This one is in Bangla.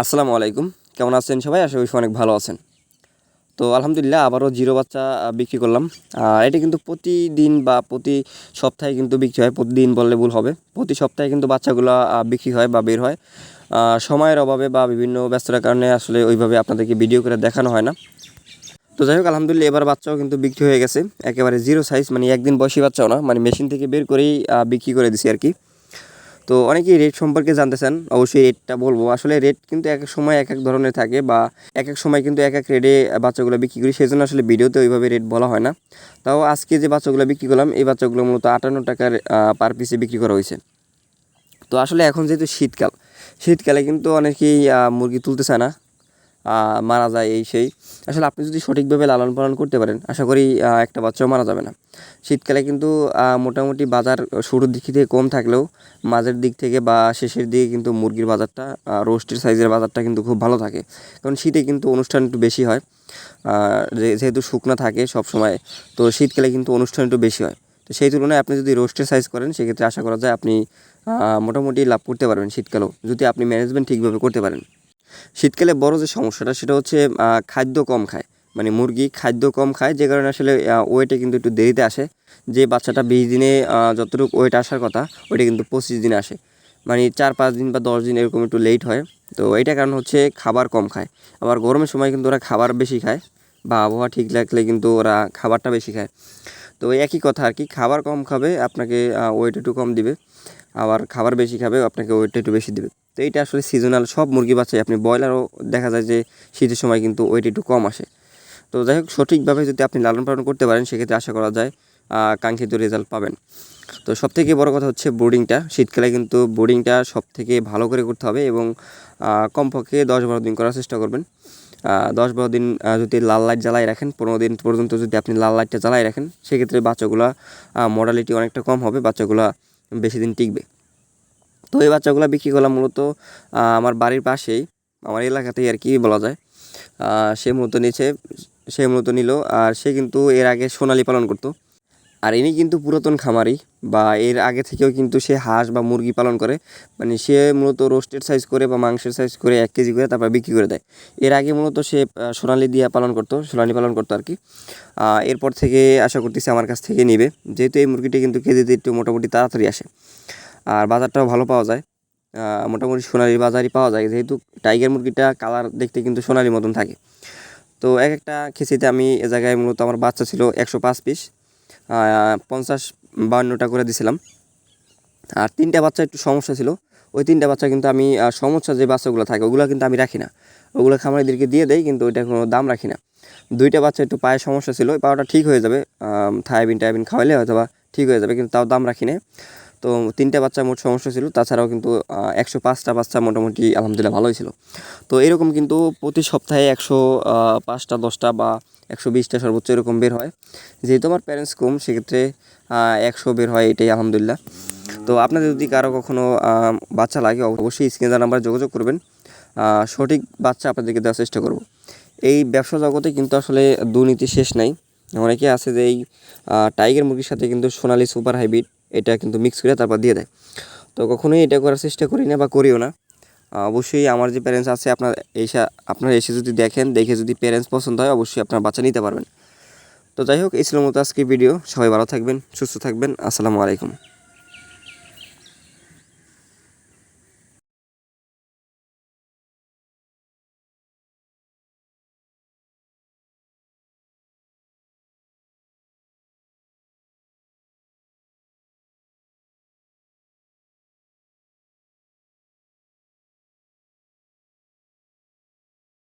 আসসালামু আলাইকুম। কেমন আছেন সবাই? আশা করি অনেক ভালো আছেন। তো আলহামদুলিল্লাহ আবারও জিরো বাচ্চা বিক্রি করলাম। এটা কিন্তু প্রতিদিন বা প্রতি সপ্তাহে কিন্তু বিক্রি হয়। প্রতিদিন বললে ভুল হবে। প্রতি সপ্তাহে কিন্তু বাচ্চাগুলো বিক্রি হয় বা বের হয়। সময়ের অভাবে বা বিভিন্ন ব্যস্ততার কারণে আসলে ওইভাবে আপনাদেরকে ভিডিও করে দেখানো হয় না। তো যাই হোক, আলহামদুলিল্লাহ এবার বাচ্চাও কিন্তু বিক্রি হয়ে গেছে। একেবারে জিরো সাইজ মানে একদিন বয়সী বাচ্চাও না মানে মেশিন থেকে বের করেই বিক্রি করে দিছি আর কি। তো অনেকেই রেট সম্পর্কে জানতে চান অবশ্যই রেটটা বলব। আসলে রেট কিন্তু এক এক সময় এক এক ধরনের থাকে বা এক এক সময় কিন্তু এক এক রেটে বাচ্চাগুলো বিক্রি করি সেই জন্য আসলে ভিডিওতে ওইভাবে রেট বলা হয় না। তাও আজকে যে বাচ্চাগুলো বিক্রি করলাম, এই বাচ্চাগুলো মূলত আটান্ন টাকার পার পিসে বিক্রি করা হয়েছে। তো আসলে এখন যেহেতু শীতকাল, শীতকালে কিন্তু অনেকেই মুরগি তুলতে চায় না। মারা যায় এই সেই। আসলে আপনি যদি সঠিকভাবে লালন পালন করতে পারেন, আশা করি একটা বাচ্চাও মারা যাবে না। শীতকালে কিন্তু মোটামুটি বাজার শুরুর দিক থেকে কম থাকলেও, মাঝের দিক থেকে বা শেষের দিকে কিন্তু মুরগির বাজারটা রোস্টের সাইজের বাজারটা কিন্তু খুব ভালো থাকে। কারণ শীতে কিন্তু অনুষ্ঠান একটু বেশি হয়। যেহেতু শুকনো থাকে সব সময় তো শীতকালে কিন্তু অনুষ্ঠান একটু বেশি হয়। তো সেই তুলনায় আপনি যদি রোস্টের সাইজ করেন, সেক্ষেত্রে আশা করা যায় আপনি মোটামুটি লাভ করতে পারবেন শীতকালেও। যদি আপনি ম্যানেজমেন্ট ঠিকভাবে করতে পারেন। শীতকালে বড় যে সমস্যাটা, সেটা হচ্ছে খাদ্য কম খায়। মানে মুরগি খাদ্য কম খায়, যে কারণে আসলে ওয়েটে কিন্তু একটু দেরিতে আসে। যে বাচ্চাটা বিশ দিনে যতটুকু ওয়েট আসার কথা, ওইটা কিন্তু পঁচিশ দিনে আসে। মানে চার, পাঁচ দিন বা দশ দিন এরকম একটু লেট হয়। তো এইটা কারণ হচ্ছে খাবার কম খায়। আবার গরমের সময় কিন্তু ওরা খাবার বেশি খায় বা আবহাওয়া ঠিক লাগলে কিন্তু ওরা খাবারটা বেশি খায়। তো একই কথা আর কি, খাবার কম খাবে, আপনাকে ওয়েট একটু কম দিবে, আবার খাবার বেশি খাবে, আপনাকে ওয়েটটা একটু বেশি দিবে। তো এইটা আসলে সিজনাল সব মুরগি বাচ্চাই, আপনি ব্রয়লারও দেখা যায় যে শীতের সময় কিন্তু ওয়েট একটু কম আসে। তো যাই হোক, সঠিকভাবে যদি আপনি লালন পালন করতে পারেন, সেক্ষেত্রে আশা করা যায় কাঙ্ক্ষিত রেজাল্ট পাবেন। তো সব থেকে বড় কথা হচ্ছে বোর্ডিংটা শীতকালে কিন্তু বোর্ডিংটা সব থেকে ভালো করে করতে হবে এবং কমপক্ষে দশ বারো দিন করার চেষ্টা করবেন। দশ বারো দিন যদি লাল লাইট জ্বালাই রাখেন, পনেরো দিন পর্যন্ত যদি আপনি লাল লাইটটা জ্বালাই রাখেন, সেক্ষেত্রে বাচ্চাগুলা মডালিটি অনেকটা কম হবে, বাচ্চাগুলা বেশি দিন টিকবে। তো এই বাচ্চাগুলো বিক্রি করলাম মূলত আমার বাড়ির পাশেই, আমার এলাকাতেই আর কি বলা যায়। সে মূলত নিচে সে মূলত নিল, আর সে কিন্তু এর আগে সোনালি পালন করতো। আর ইনি কিন্তু পুরাতন খামারি বা এর আগে থেকেও কিন্তু সে হাঁস বা মুরগি পালন করে। মানে সে মূলত রোস্টেড সাইজ করে বা মাংসের সাইজ করে এক কেজি করে তারপর বিক্রি করে দেয়। এর আগে মূলত সে সোনালি দিয়া পালন করতো, সোনালি পালন করতো আর কি। এরপর থেকে আশা করতেছি আমার কাছ থেকে নিবে। যেহেতু এই মুরগিটি কিন্তু কেজিতে একটু মোটামুটি তাড়াতাড়ি আসে। আর বাজারটাও ভালো পাওয়া যায়। মোটামুটি সোনালি বাজারই পাওয়া যায়। যেহেতু টাইগার মুরগিটা কালার দেখতে কিন্তু সোনালি মতন থাকে। তো এক একটা খেসিতে আমি এ জায়গায় মূলত আমার বাচ্চা ছিল একশো পাঁচ পিস পঞ্চাশ বাউন্নটা করে দিছিলাম। আর তিনটা বাচ্চা একটু সমস্যা ছিল। ওই তিনটা বাচ্চা কিন্তু আমি সমস্যা যে বাচ্চাগুলো থাকে, ওগুলো কিন্তু আমি রাখি না। ওগুলো খামারিদেরকে দিয়ে দেয় কিন্তু ওইটা কোনো দাম রাখি না। দুইটা বাচ্চা একটু পায়ে সমস্যা ছিল, ওই পাওয়াটা ঠিক হয়ে যাবে। থায়াবিন টায়াবিন খাওয়ালে হয়তো বা ঠিক হয়ে যাবে, কিন্তু তাও দাম রাখি না। তো তিনটা বাচ্চা মোট সমস্যা ছিল, তাছাড়াও কিন্তু একশো পাঁচটা বাচ্চা মোটামুটি আলহামদুলিল্লাহ ভালোই ছিল। তো এরকম কিন্তু প্রতি সপ্তাহে একশো পাঁচটা, দশটা বা একশো বিশটা সর্বোচ্চ এরকম বের হয়। যেহেতু আমার প্যারেন্টস কম, সেক্ষেত্রে একশো বের হয় এটাই আলহামদুলিল্লাহ। তো আপনাদের যদি কারও কখনও বাচ্চা লাগে অবশ্যই স্ক্রিনে নাম্বার যোগাযোগ করবেন। সঠিক বাচ্চা আপনাদেরকে দেওয়ার চেষ্টা করব। এই ব্যবসা জগতে কিন্তু আসলে দুর্নীতি শেষ নাই। অনেকে আছে যে এই টাইগার মুরগির সাথে কিন্তু সোনালি সুপার হাইব্রিড এটা কিন্তু মিক্স করে তারপর দিয়ে দেয়। তো কখনোই এটা করার চেষ্টা করি না বা করিও না। অবশ্যই আমার যে প্যারেন্টস আছে, আপনার এসে আপনার এসে যদি দেখেন, দেখে যদি প্যারেন্টস পছন্দ হয়, অবশ্যই আপনার বাচ্চা নিতে পারবেন। তো যাই হোক, এই ছিল মতো আজকে ভিডিও সবাই ভালো থাকবেন, সুস্থ থাকবেন। আসসালামু আলাইকুম।